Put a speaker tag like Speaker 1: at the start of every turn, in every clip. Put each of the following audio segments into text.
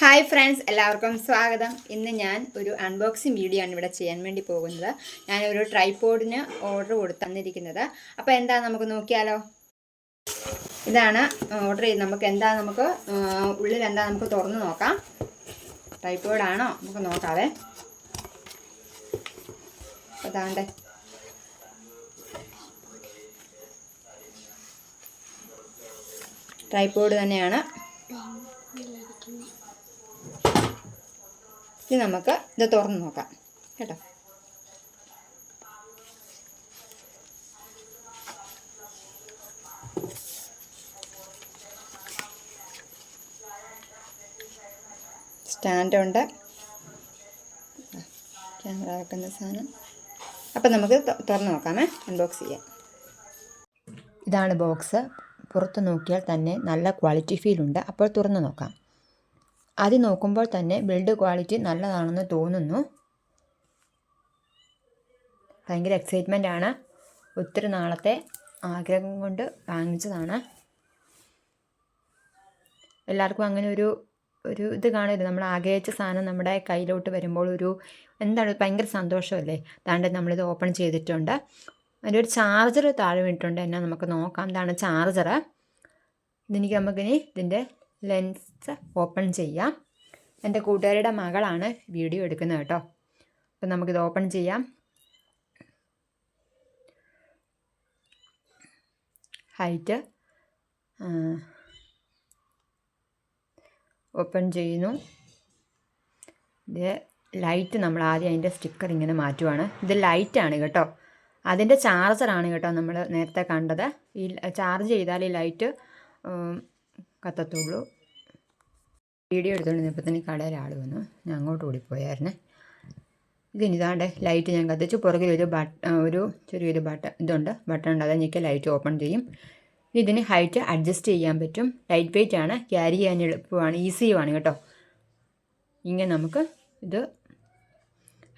Speaker 1: Hi friends എല്ലാവർക്കും സ്വാഗതം. ഇന്ന് ഞാൻ ഒരു അൺബോക്സിങ് വീഡിയോ ആണ് ഇവിടെ ചെയ്യാൻ വേണ്ടി പോകുന്നത്. ഞാൻ ഒരു ട്രൈപോഡിന് ഓർഡർ കൊടുത്ത് അപ്പോൾ എന്താ നമുക്ക് നോക്കിയാലോ? ഇതാണ് ഓർഡർ ചെയ്ത് നമുക്ക് എന്താ നമുക്ക് ഉള്ളിൽ എന്താ നമുക്ക് തുറന്ന് നോക്കാം. ട്രൈപോഡാണോ നമുക്ക് നോക്കാവേ. അതാണ്ടേ ട്രൈപോഡ് തന്നെയാണ്. ഇത് നമുക്ക് ഇത് തുറന്ന് നോക്കാം. കേട്ടോ? സ്റ്റാൻഡുണ്ട്. ക്യാമറ വെക്കുന്ന സാധനം. അപ്പം നമുക്ക് തുറന്ന് നോക്കാമേ. അൺബോക്സ് ചെയ്യാം. ഇതാണ് ബോക്സ്. പുറത്ത് നോക്കിയാൽ തന്നെ നല്ല ക്വാളിറ്റി ഫീൽ ഉണ്ട്. അപ്പോൾ തുറന്ന് നോക്കാം. ആദ്യം നോക്കുമ്പോൾ തന്നെ ബിൽഡ് ക്വാളിറ്റി നല്ലതാണെന്ന് തോന്നുന്നു. ഭയങ്കര എക്സൈറ്റ്മെന്റ് ആണ്. ഒത്തിരി നാളത്തെ ആഗ്രഹം കൊണ്ട് വാങ്ങിച്ചതാണ്. എല്ലാവർക്കും അങ്ങനെ ഒരു ഒരു ഇത് കാണരുത് നമ്മൾ ആഗ്രഹിച്ച സാധനം നമ്മുടെ കയ്യിലോട്ട് വരുമ്പോൾ ഒരു എന്താണ് ഭയങ്കര സന്തോഷമല്ലേ? താണ്ട് നമ്മളിത് ഓപ്പൺ ചെയ്തിട്ടുണ്ട്. അതിന്റെ ഒരു ചാർജർ താഴെ വീണിട്ടുണ്ട്. എന്നാ നമുക്ക് നോക്കാം. ഇതാണ് ചാർജർ ഇതെനിക്ക് നമുക്കിനി ഇതിന്റെ ലെൻസ് ഓപ്പൺ ചെയ്യാം. എന്റെ കൂട്ടുകാരിയുടെ മകളാണ് വീഡിയോ എടുക്കുന്നത് കേട്ടോ. അപ്പം നമുക്കിത് ഓപ്പൺ ചെയ്യാം. ഹൈറ്റ് ഓപ്പൺ ചെയ്യുന്നു. ഇത് ലൈറ്റ് നമ്മൾ ആദ്യം അതിന്റെ സ്റ്റിക്കർ ഇങ്ങനെ മാറ്റുവാണ്. ഇത് ലൈറ്റാണ് കേട്ടോ. അതിന്റെ ചാർജറാണ് കേട്ടോ നമ്മൾ നേരത്തെ കണ്ടത്. ഈ ചാർജ് ചെയ്താൽ ഈ ലൈറ്റ് കത്തത്തുള്ളൂ. വീഡിയോ എടുത്തുകൊണ്ടിരുന്നപ്പോൾ തന്നെ കടയിൽ ആൾ വന്നു. ഞാൻ അങ്ങോട്ട് ഓടിപ്പോയായിരുന്നേ. ഇതിനിതാണ്ട് ലൈറ്റ് ഞാൻ കത്തിച്ചു. പുറകിൽ ഒരു ബട്ട ഒരു ചെറിയൊരു ബട്ടൺ ഇതുണ്ട്. ബട്ടൺ ഉണ്ട്. അത് ഞെക്കി ലൈറ്റ് ഓപ്പൺ ചെയ്യും. ഇതിന് ഹൈറ്റ് അഡ്ജസ്റ്റ് ചെയ്യാൻ പറ്റും. ലൈറ്റ് വെയിറ്റ് ആണ്. ക്യാരി ചെയ്യാൻ എളുപ്പമാണ്. ഈസിയുമാണ് കേട്ടോ. ഇങ്ങനെ നമുക്ക് ഇത്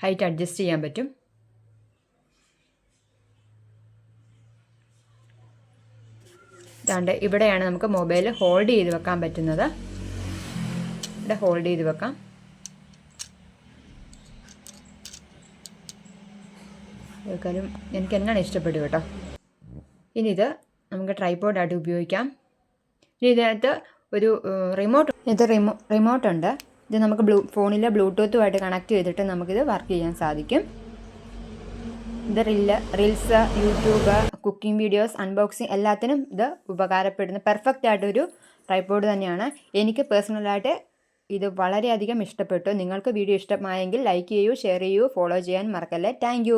Speaker 1: ഹൈറ്റ് അഡ്ജസ്റ്റ് ചെയ്യാൻ പറ്റും. ഇതാണ്ട് ഇവിടെയാണ് നമുക്ക് മൊബൈൽ ഹോൾഡ് ചെയ്ത് വെക്കാൻ പറ്റുന്നത്. ഇവിടെ ഹോൾഡ് ചെയ്ത് വെക്കാം ും. എനിക്ക് എന്നാണ് ഇഷ്ടപ്പെട്ടു കേട്ടോ. ഇനി ഇത് നമുക്ക് ട്രൈപോഡായിട്ട് ഉപയോഗിക്കാം. ഇനി ഇതിനകത്ത് ഒരു റിമോട്ട് ഇത് റിമോ റിമോട്ടുണ്ട് ഇത് നമുക്ക് ബ്ലൂ ഫോണിലെ ബ്ലൂടൂത്തുമായിട്ട് കണക്ട് ചെയ്തിട്ട് നമുക്കിത് വർക്ക് ചെയ്യാൻ സാധിക്കും. ഇത് റില്ല് reels YouTube cooking videos unboxing എല്ലാത്തിനും ഇത് ഉപകാരപ്പെടുന്ന പെർഫെക്റ്റ് ആയിട്ടൊരു ട്രൈപോഡ് തന്നെയാണ്. എനിക്ക് പേഴ്സണലായിട്ട് ഇത് വളരെയധികം ഇഷ്ടപ്പെട്ടു. നിങ്ങൾക്ക് വീഡിയോ ഇഷ്ടമായെങ്കിൽ ലൈക്ക് ചെയ്യൂ ഷെയർ ചെയ്യൂ ഫോളോ ചെയ്യാൻ മറക്കല്ലേ. താങ്ക്